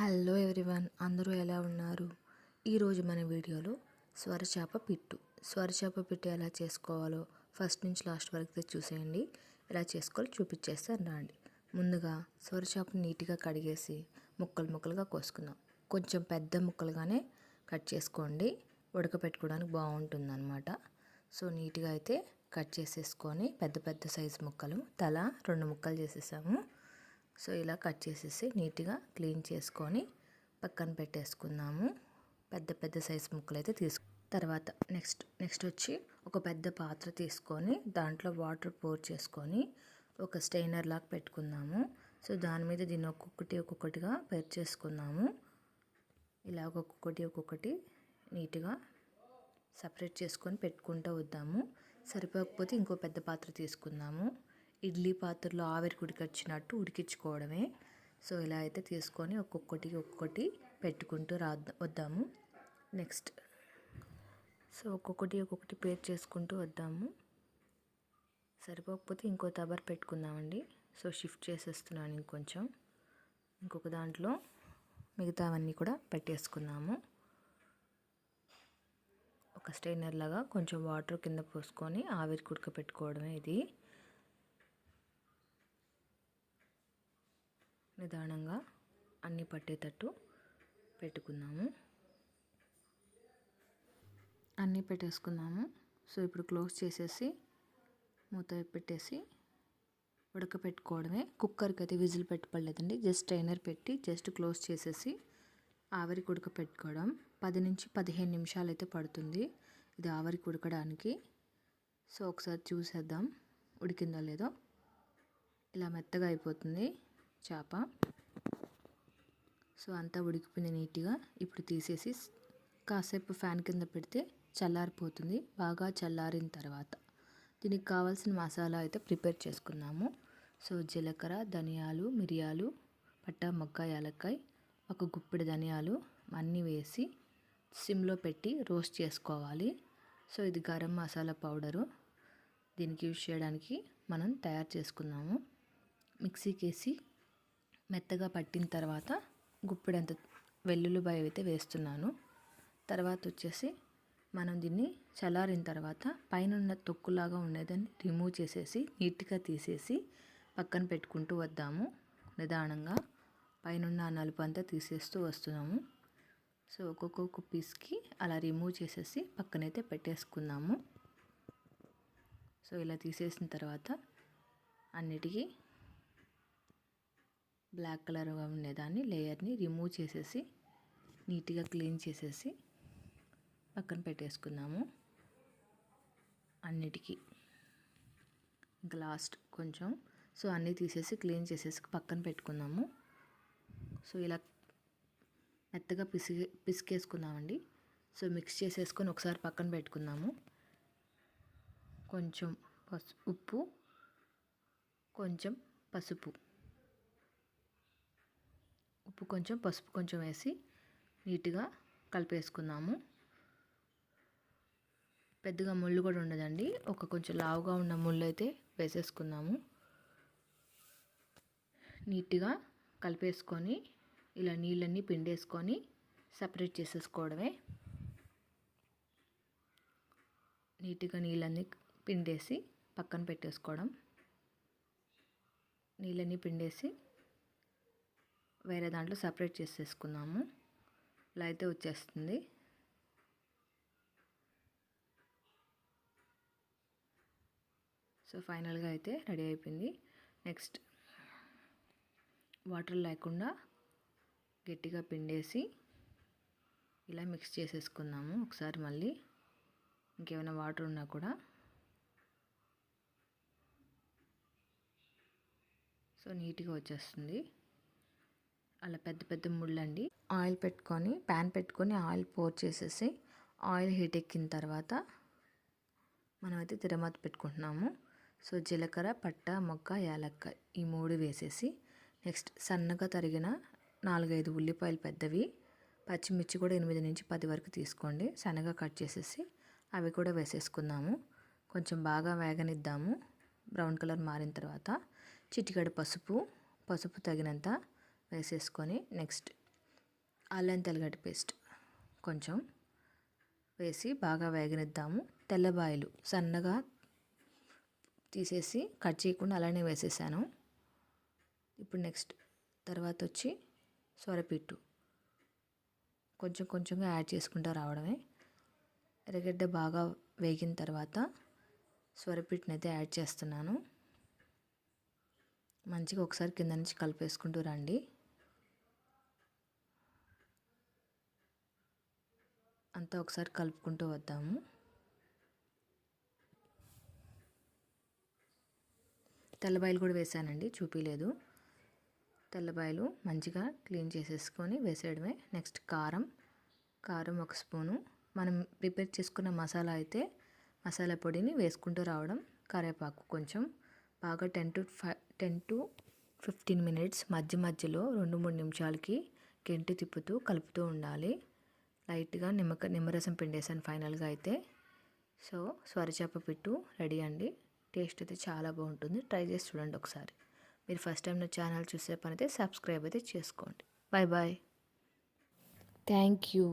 Hello everyone అందరూ ఎలా ఉన్నారు? ఈరోజు మన వీడియోలో స్వరచాప పిట్టు. స్వరచాప పిట్టు ఎలా చేసుకోవాలో ఫస్ట్ నుంచి లాస్ట్ వరకు చూసేయండి. ఎలా చేసుకోవాలో చూపించేస్తాను రండి. ముందుగా స్వరచేప నీట్గా కడిగేసి ముక్కలు ముక్కలుగా కోసుకుందాం. కొంచెం పెద్ద ముక్కలుగానే కట్ చేసుకోండి. ఉడకపెట్టుకోవడానికి బాగుంటుంది అనమాట సో నీట్గా అయితే కట్ చేసేసుకొని పెద్ద పెద్ద సైజు ముక్కలు తల రెండు ముక్కలు చేసేసాము. సో ఇలా కట్ చేసేసి నీట్గా క్లీన్ చేసుకొని పక్కన పెట్టేసుకుందాము. పెద్ద పెద్ద సైజు ముక్కలు అయితే తీసుకు తర్వాత నెక్స్ట్ నెక్స్ట్ వచ్చి ఒక పెద్ద పాత్ర తీసుకొని దాంట్లో వాటర్ పోర్ చేసుకొని ఒక స్టెయినర్ లాగా పెట్టుకుందాము. సో దాని మీద దీన్ని ఒక్కొక్కటి ఒక్కొక్కటిగా పేర్చేసుకుందాము ఇలా ఒక్కొక్కటి ఒక్కొక్కటి నీట్గా సపరేట్ చేసుకొని పెట్టుకుంటూ వద్దాము. సరిపోకపోతే ఇంకో పెద్ద పాత్ర తీసుకుందాము. ఇడ్లీ పాత్రలో ఆవిరి ఉడికొచ్చినట్టు ఉడికించుకోవడమే. సో ఇలా అయితే తీసుకొని ఒక్కొక్కటి ఒక్కొక్కటి పెట్టుకుంటూ రా వద్దాము. నెక్స్ట్. సో ఒక్కొక్కటి ఒక్కొక్కటి పేర్ చేసుకుంటూ వద్దాము. సరిపోకపోతే ఇంకో తబర్ పెట్టుకుందామండి. సో షిఫ్ట్ చేసేస్తున్నాను ఇంకొంచెం. ఇంకొక దాంట్లో మిగతావన్నీ కూడా పెట్టేసుకుందాము. ఒక స్టెయినర్ లాగా కొంచెం వాటర్ కింద పోసుకొని ఆవిరి కుడక పెట్టుకోవడమే ఇది. నిదానంగా అన్నీ పట్టేటట్టు పెట్టుకున్నాము అన్నీ పెట్టేసుకున్నాము సో ఇప్పుడు క్లోజ్ చేసేసి మూత పెట్టేసి ఉడకపెట్టుకోవడమే. కుక్కర్కి అయితే విజిల్ పెట్టుకోలేదండి జస్ట్ ట్రైనర్ పెట్టి జస్ట్ క్లోజ్ చేసేసి ఆవిరికి ఉడకపెట్టుకోవడం. పది నుంచి పదిహేను నిమిషాలు అయితే పడుతుంది ఇది ఆవిరికి ఉడకడానికి. సో ఒకసారి చూసేద్దాం. ఉడికిందో లేదో. ఇలా మెత్తగా అయిపోతుంది. చేప. సో అంతా ఉడికిపోయింది నీట్గా. ఇప్పుడు తీసేసి కాసేపు ఫ్యాన్ కింద పెడితే చల్లారిపోతుంది. బాగా చల్లారిన తర్వాత దీనికి కావాల్సిన మసాలా అయితే ప్రిపేర్ చేసుకున్నాము సో జీలకర్ర ధనియాలు మిరియాలు పట్ట మొక్క యాలక్కాయ ఒక గుప్పిడి ధనియాలు అన్నీ వేసి సిమ్లో పెట్టి రోస్ట్ చేసుకోవాలి. సో ఇది గరం మసాలా పౌడరు. దీనికి యూజ్ చేయడానికి మనం తయారు చేసుకున్నాము మిక్సీకి వేసి మెత్తగా పట్టిన తర్వాత గుప్పిడంత వెల్లుల్లిపాయ అయితే వేస్తున్నాను. తర్వాత వచ్చేసి మనం దీన్ని చల్లారిన తర్వాత పైన ఉన్న తొక్కులాగా ఉండేదాన్ని రిమూవ్ చేసేసి నీట్గా తీసేసి పక్కన పెట్టుకుంటూ వద్దాము. నిదానంగా పైనున్న నలుపు అంతా తీసేస్తూ వస్తున్నాము. సో ఒక్కొక్క పీస్కి అలా రిమూవ్ చేసేసి పక్కనైతే పెట్టేసుకున్నాము సో ఇలా తీసేసిన తర్వాత అన్నిటికీ బ్లాక్ కలర్గా ఉండేదాన్ని లేయర్ని రిమూవ్ చేసేసి నీట్గా క్లీన్ చేసేసి పక్కన పెట్టేసుకుందాము. అన్నిటికీ. ఇంకా లాస్ట్ కొంచెం. సో అన్నీ తీసేసి క్లీన్ చేసేసి పక్కన పెట్టుకుందాము. సో ఇలా మెత్తగా పిసిగి పిసికేసుకుందామండి. సో మిక్స్ చేసేసుకొని ఒకసారి పక్కన పెట్టుకుందాము. కొంచెం పసు ఉప్పు కొంచెం పసుపు. ఉప్పు కొంచెం పసుపు కొంచెం వేసి నీట్గా కలిపేసుకుందాము. పెద్దగా ముళ్ళు కూడా ఉండదండి. ఒక కొంచెం లావుగా ఉన్న ముళ్ళు అయితే వేసేసుకుందాము. నీట్గా కలిపేసుకొని ఇలా నీళ్ళన్నీ పిండేసుకొని సపరేట్ చేసేసుకోవడమే. నీట్గా నీళ్ళన్నీ పిండేసి పక్కన పెట్టేసుకోవడం. నీళ్ళన్నీ పిండేసి వేరే దాంట్లో సపరేట్ చేసేసుకున్నాము. ఇలా అయితే వచ్చేస్తుంది. సో ఫైనల్గా అయితే రెడీ అయిపోయింది. నెక్స్ట్ వాటర్ లేకుండా గట్టిగా పిండేసి ఇలా మిక్స్ చేసేసుకుందాము ఒకసారి మళ్ళీ ఇంకేమైనా వాటర్ ఉన్నా కూడా. సో నీట్గా వచ్చేస్తుంది. అలా పెద్ద పెద్ద ముళ్ళండి. ఆయిల్ పెట్టుకొని ప్యాన్ పెట్టుకొని ఆయిల్ పోర్ చేసేసి ఆయిల్ హీట్ ఎక్కిన తర్వాత మనమైతే తిరమాత పెట్టుకుంటున్నాము. సో జీలకర్ర పట్ట మొక్క యాలక్క ఈ మూడు వేసేసి నెక్స్ట్ సన్నగా తరిగిన నాలుగైదు ఉల్లిపాయలు పెద్దవి పచ్చిమిర్చి కూడా ఎనిమిది నుంచి పది వరకు తీసుకోండి. సన్నగా కట్ చేసేసి అవి కూడా వేసేసుకుందాము. కొంచెం బాగా వేగనిద్దాము. బ్రౌన్ కలర్ మారిన తర్వాత చిటికడ పసుపు పసుపు తగినంత వేసేసుకొని నెక్స్ట్ అల్లం తెల్లగడ్డ పేస్ట్ కొంచెం వేసి బాగా వేగనిద్దాము. తెల్లబాయలు సన్నగా తీసేసి కట్ చేయకుండా అలానే వేసేసాను. ఇప్పుడు నెక్స్ట్ తర్వాత వచ్చి సొరపిట్టు కొంచెం కొంచెంగా యాడ్ చేసుకుంటూ రావడమే. ఎర్రగడ్డ బాగా వేగిన తర్వాత సొరపిట్టుని అయితే యాడ్ చేస్తున్నాను. మంచిగా ఒకసారి కింద నుంచి కలిపేసుకుంటూ రండి. అంతా ఒకసారి కలుపుకుంటూ వద్దాము. తెల్లబాయలు కూడా వేసానండి చూపించలేదు తెల్లబాయలు మంచిగా క్లీన్ చేసేసుకొని వేసేయడమే. నెక్స్ట్ కారం కారం ఒక స్పూను. మనం ప్రిపేర్ చేసుకున్న మసాలా అయితే మసాలా పొడిని వేసుకుంటూ రావడం కరివేపాకు కొంచెం. బాగా ten to five ten to fifteen minutes మధ్య మధ్యలో రెండు మూడు నిమిషాలకి గెంటి తిప్పుతూ కలుపుతూ ఉండాలి. లైట్గా నిమ్మక నిమ్మరసం పిండేసాను ఫైనల్గా అయితే. సో స్వరచేప పిట్టు రెడీ అండి. టేస్ట్ అయితే చాలా బాగుంటుంది. ట్రై చేసి చూడండి ఒకసారి. మీరు ఫస్ట్ టైం నా ఛానల్ చూసే పని అయితే సబ్స్క్రైబ్ అయితే చేసుకోండి. Bye bye thank you.